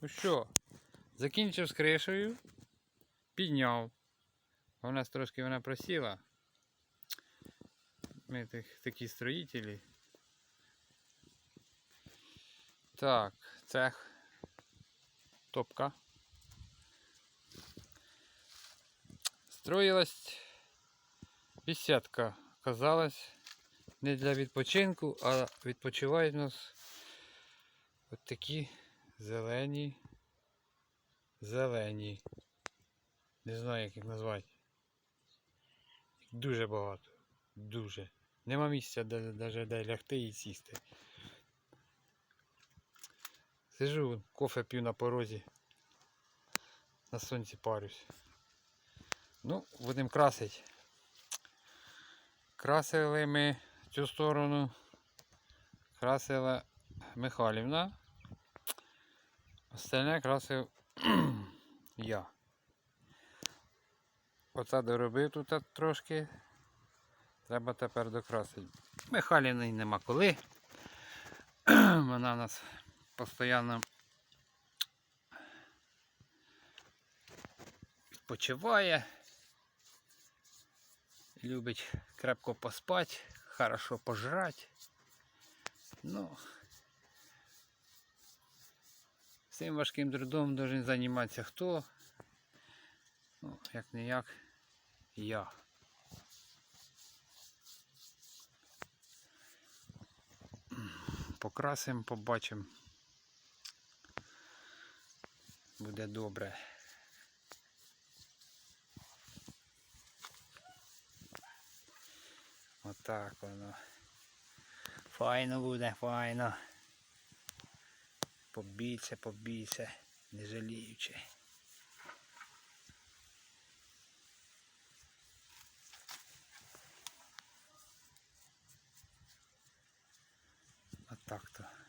Ну що, закінчив з кришею, підняв. А У нас трошки вона просіла. Ми так, такі строїтелі. Так, цех. Топка. Строїлась бесідка. Казалось, не для відпочинку, а відпочивають у нас от такі зелені. Зелені. Не знаю, як їх назвати. Дуже багато. Дуже. Нема місця де, навіть де лягти і сісти. Сижу, кофе п'ю на порозі. На сонці парюсь. Ну, будемо красити. Красили ми цю сторону. Красила Михайлівна. Остальне красив я. Оце доробив тут трошки. Треба тепер докрасити. Михайлівни нема коли. Вона нас постійно відпочиває. Любить крепко поспати, хорошо пожрати. Ну, цим важким трудом должен займатися хто? Ну, як не як я. Покрасимо, побачимо. Буде добре. Отак воно. Файно буде, файно. Побільше, побільше, не жаліючи. Отак то.